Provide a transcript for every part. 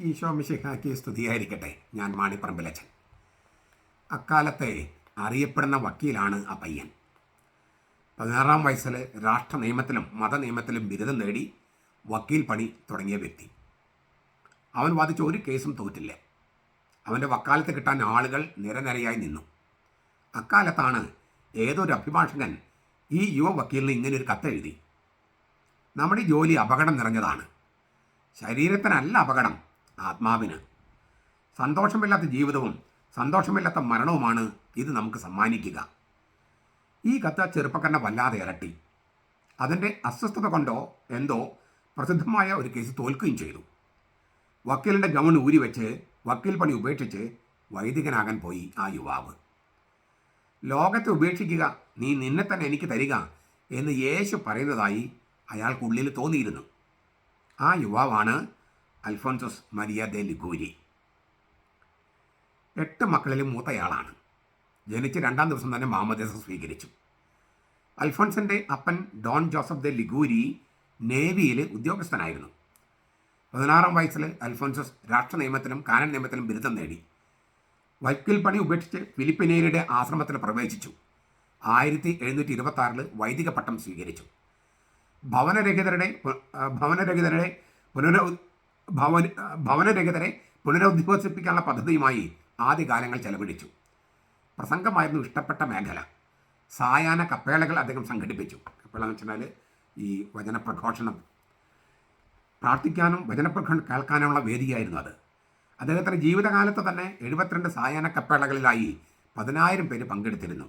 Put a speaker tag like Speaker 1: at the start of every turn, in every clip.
Speaker 1: ഈശോ മിശിഹാക്കി സ്തുതിയായിരിക്കട്ടെ. ഞാൻ മാണിപ്പറമ്പിലച്ചൻ അക്കാലത്തെ അറിയപ്പെടുന്ന വക്കീലാണ് ആ പയ്യൻ. പതിനാറാം വയസ്സിൽ രാഷ്ട്ര നിയമത്തിലും മത നിയമത്തിലും ബിരുദം നേടി വക്കീൽ പണി തുടങ്ങിയ വ്യക്തി. അവൻ വാദിച്ച ഒരു കേസും തോറ്റില്ല. അവന്റെ വക്കാലത്ത് കിട്ടാൻ ആളുകൾ നിരനിരയായി നിന്നു. അക്കാലത്താണ് ഏതൊരു അഭിഭാഷകൻ ഈ യുവ വക്കീലിന് ഇങ്ങനെയൊരു കത്തെഴുതി. നമ്മുടെ ജോലി അപകടം നിറഞ്ഞതാണ്. ശരീരത്തിനല്ല അപകടം. ആത്മാവിന്. സന്തോഷമില്ലാത്ത ജീവിതവും സന്തോഷമില്ലാത്ത മരണവുമാണ് ഇത് നമുക്ക് സമ്മാനിക്കുക. ഈ കത്ത് ചെറുപ്പക്കാരനെ വല്ലാതെ ഇരട്ടി. അതിന്റെ അസ്വസ്ഥത കൊണ്ടോ എന്തോ പ്രസിദ്ധമായ ഒരു കേസ് തോൽക്കുകയും ചെയ്തു. വക്കീലിന്റെ ഗൗൺ ഊരി വെച്ച് വക്കീൽ പണി ഉപേക്ഷിച്ച് വൈദികനാകാൻ പോയി ആ യുവാവ്. ലോകത്തെ ഉപേക്ഷിക്കുക നീ നിന്നെ തന്നെ എനിക്ക് തരിക എന്ന് യേശു പറയുന്നതായി അയാൾക്കുള്ളിൽ തോന്നിയിരുന്നു. ആ യുവാവാണ് അൽഫോൻസോസ് മരിയ ദെ ലിഗൂരി. എട്ട് മക്കളിലും മൂത്തയാളാണ്. ജനിച്ച് രണ്ടാം ദിവസം തന്നെ മാമദേശം സ്വീകരിച്ചു. അൽഫോൺസിന്റെ അപ്പൻ ഡോൺ ജോസഫ് ദെ ലിഗൂരി നേവിയിൽ ഉദ്യോഗസ്ഥനായിരുന്നു. പതിനാറാം വയസ്സിൽ അൽഫോൺസസ് രാഷ്ട്ര നിയമത്തിലും കാനൻ നിയമത്തിലും ബിരുദം നേടി. വൈക്കിൽ പണി ഉപേക്ഷിച്ച് ഫിലിപ്പിനേരിയുടെ ആശ്രമത്തിൽ പ്രവേശിച്ചു. ആയിരത്തി എഴുന്നൂറ്റി ഇരുപത്തി ആറിൽ വൈദിക പട്ടം സ്വീകരിച്ചു. ഭവനരഹിതരുടെ ഭവനരഹിതരുടെ പുനര ഭവന ഭവനരഹിതരെ പുനരുദ്ധിവസിപ്പിക്കാനുള്ള പദ്ധതിയുമായി ആദ്യകാലങ്ങൾ ചെലവഴിച്ചു. പ്രസംഗമായിരുന്നു ഇഷ്ടപ്പെട്ട മേഖല. സായാഹ്ന കപ്പേളകൾ അദ്ദേഹം സംഘടിപ്പിച്ചു. കപ്പേള എന്ന് വെച്ചാൽ ഈ വചനപ്രഘോഷണം. പ്രാർത്ഥിക്കാനും വചനപ്രഘോഷണം കേൾക്കാനുമുള്ള വേദിയായിരുന്നു അത്. അദ്ദേഹത്തിന്റെ ജീവിതകാലത്ത് തന്നെ എഴുപത്തിരണ്ട് സായാഹ്ന കപ്പേളകളിലായി പതിനായിരം പേര് പങ്കെടുത്തിരുന്നു.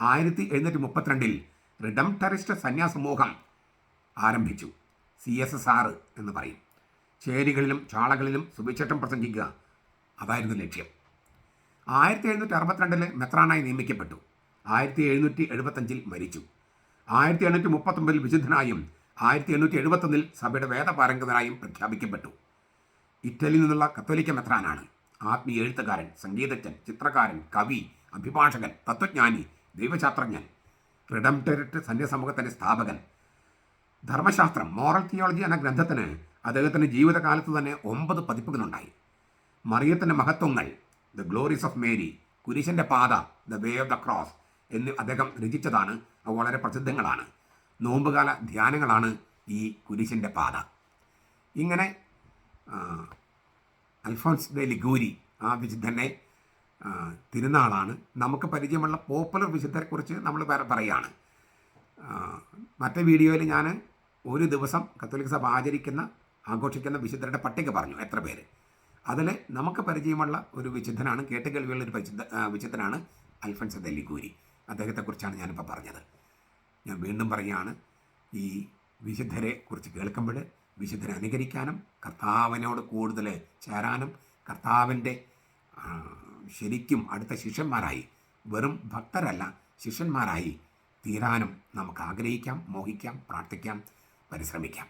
Speaker 1: ആയിരത്തി എഴുന്നൂറ്റി മുപ്പത്തിരണ്ടിൽ റിഡംടറിസ്റ്റ് സന്യാസമൂഹം ആരംഭിച്ചു. സി എസ് എസ് ആർ എന്ന് പറയും. ചേരികളിലും ചാളകളിലും സുവിശേഷം പ്രസംഗിക്കുക അതായിരുന്നു ലക്ഷ്യം. ആയിരത്തി എഴുന്നൂറ്റി അറുപത്തിരണ്ടിൽ മെത്രാനായി നിയമിക്കപ്പെട്ടു. ആയിരത്തി എഴുന്നൂറ്റി എഴുപത്തഞ്ചിൽ മരിച്ചു. ആയിരത്തി എണ്ണൂറ്റി മുപ്പത്തൊമ്പതിൽ വിശുദ്ധനായും ആയിരത്തി എണ്ണൂറ്റി എഴുപത്തൊന്നിൽ സഭയുടെ വേദപാരംഗതനായും പ്രഖ്യാപിക്കപ്പെട്ടു. ഇറ്റലിയിൽ നിന്നുള്ള കത്തോലിക്ക മെത്രാനാണ്. ആത്മീയ എഴുത്തുകാരൻ സംഗീതജ്ഞൻ ചിത്രകാരൻ കവി അഭിഭാഷകൻ തത്വജ്ഞാനി ദൈവശാസ്ത്രജ്ഞൻ റിഡംറ്ററിറ്റ് സന്യസമൂഹത്തിന്റെ സ്ഥാപകൻ. ധർമ്മശാസ്ത്രം മോറൽ തിയോളജി എന്ന ഗ്രന്ഥത്തിന് അദ്ദേഹത്തിന്റെ ജീവിതകാലത്ത് തന്നെ ഒമ്പത് പതിപ്പുകളുണ്ടായി. മറിയത്തിന്റെ മഹത്വങ്ങൾ ദ ഗ്ലോറീസ് ഓഫ് മേരി കുരിശന്റെ പാത the way of the cross എന്ന് അദ്ദേഹം രചിച്ചതാണ്. അവ വളരെ പ്രസിദ്ധങ്ങളാണ്. നോമ്പുകാല ധ്യാനങ്ങളാണ് ഈ കുരിശന്റെ പാത. ഇങ്ങനെ അൽഫോൺസ് ദെ ലിഗൂരി ആ വിശുദ്ധനെ ആ, തിരുനാളാണ്. നമുക്ക് പരിചയമുള്ള പോപ്പുലർ വിശുദ്ധരെക്കുറിച്ച് നമ്മൾ പറയുകയാണ് മറ്റേ വീഡിയോയിൽ ഞാൻ ഒരു ദിവസം കത്തോലിക്ക സഭ ആചരിക്കുന്ന ആഘോഷിക്കുന്ന വിശുദ്ധരുടെ പട്ടിക പറഞ്ഞു എത്ര പേര്. അതിൽ നമുക്ക് പരിചയമുള്ള ഒരു വിശുദ്ധനാണ് കേട്ടുകേൾവിയുള്ള ഒരു പരിശുദ്ധ വിശുദ്ധനാണ് അൽഫൻസ് ദല്ലിക്കൂരി അദ്ദേഹത്തെക്കുറിച്ചാണ് ഞാനിപ്പോൾ പറഞ്ഞത്. ഞാൻ വീണ്ടും പറയുകയാണ് ഈ വിശുദ്ധരെ കുറിച്ച് കേൾക്കുമ്പോൾ വിശുദ്ധരെ അനുകരിക്കാനും കർത്താവിനോട് കൂടുതൽ ചേരാനും കർത്താവിന്റെ ശരിക്കും അടുത്ത ശിഷ്യന്മാരായി വെറും ഭക്തരല്ല ശിഷ്യന്മാരായി തീരാനും നമുക്ക് ആഗ്രഹിക്കാം മോഹിക്കാം പ്രാർത്ഥിക്കാം പരിശ്രമിക്കാം.